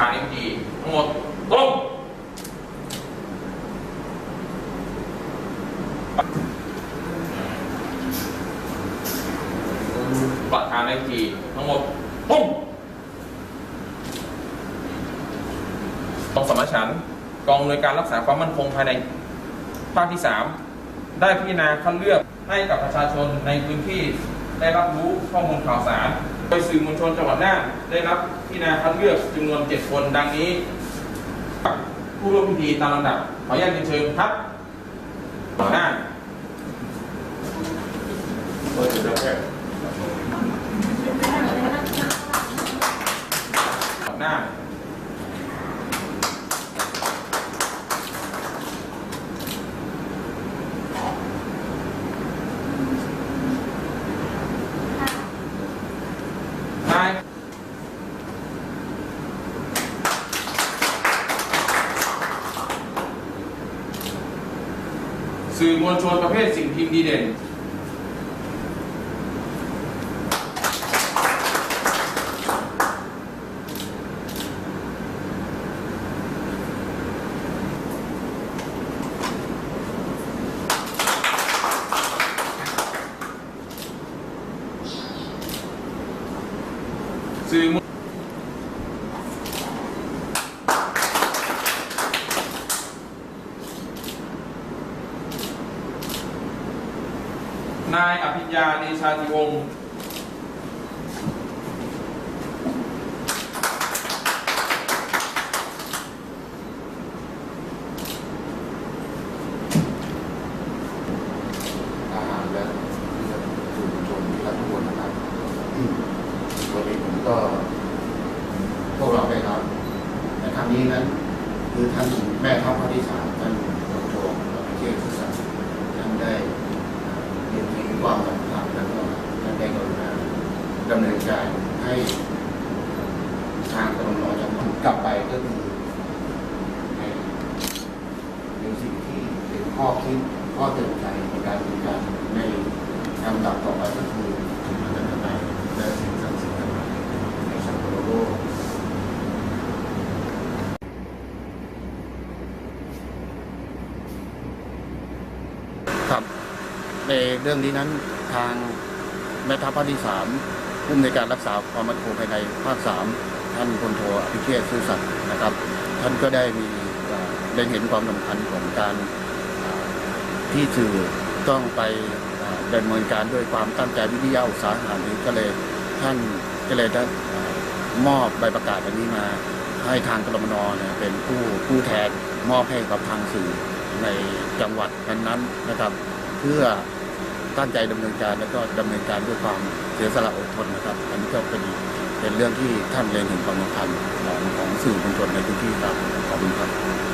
อันนี้ดีหมดประธานในทีงปุ้งกองสมชันกองหน่ยการรักษาความมั่นคงภายในภาคที่ 3 ได้พิจารณาคัดเลือก ให้กับประชาชนในพื้นที่ได้รับรู้ข้อมูลข่าวสาร โดยสื่อมวลชนจังหวัดน่านได้รับพิจารณาคัดเลือกจำนวน 7 คนดังนี้ ผู้ร่วมพิธีตามลำดับ ขออนุญาตเชิญครับต่อหน้าต่อหน้า นาย สื่อมวลชนประเภทสิ่งพิมพ์ดีเด่น สื่อมวล นายอภิญญาเดชาธิวงศ์ทหารและสื่อมวลชนที่รักทุกคนนะครับวันนี้ผมก็พวกเราได้รับในครั้งนี้นั้น คือท่านแม่ทัพภาคที่สามท่านพลโทอภิเชษฐ์สุสันต์ท่านได้เรียนถึงความสำคัญแล้วก็ท่านได้กรุณาดำเนินการให้ทางกรมนจังหวัด กลับไปก็คือให้เป็นสิ่งที่เป็นข้อคิดข้อเตือนใจในการดำเนินการในลำดับต่อไปก็คือถึงมันจะไมและสิ่งศักดิ์สิทธิ์ทั้งหลายในสังคมโลกครับในเรื่องนี้นั้นทางแม่ทัพภาคที่สามผู้อำนการรักษาความมั่นคงภายในภาคสามานพลโทอภิเชษฐ์ซื่อสัตย์นะครับ ท่านก็ได้มีเอ่อเห็นความสำคัญของการที่สื่อต้องไปดำเนินการด้วยความตั้งใจวิทยาอุตสาหะนี้ก็เลยท่านก็เลยได้มอบใบประกาศอันนี้มาให้ทางกรมนเนี่ยเป็นผู้ผู้แทนมอบให้กับทางสื่อในจังหวัดนั้นๆนะครับ เพื่อตั้งใจดำเนินการแล้วก็ดำเนินการด้วยความเสียสละอดทนนะครับ อันนี้ก็เป็น เป็นเรื่องที่ท่านเล็งเห็นความสำคัญของของสื่อมวลชนในพื้นที่ครับขอบคุณครับ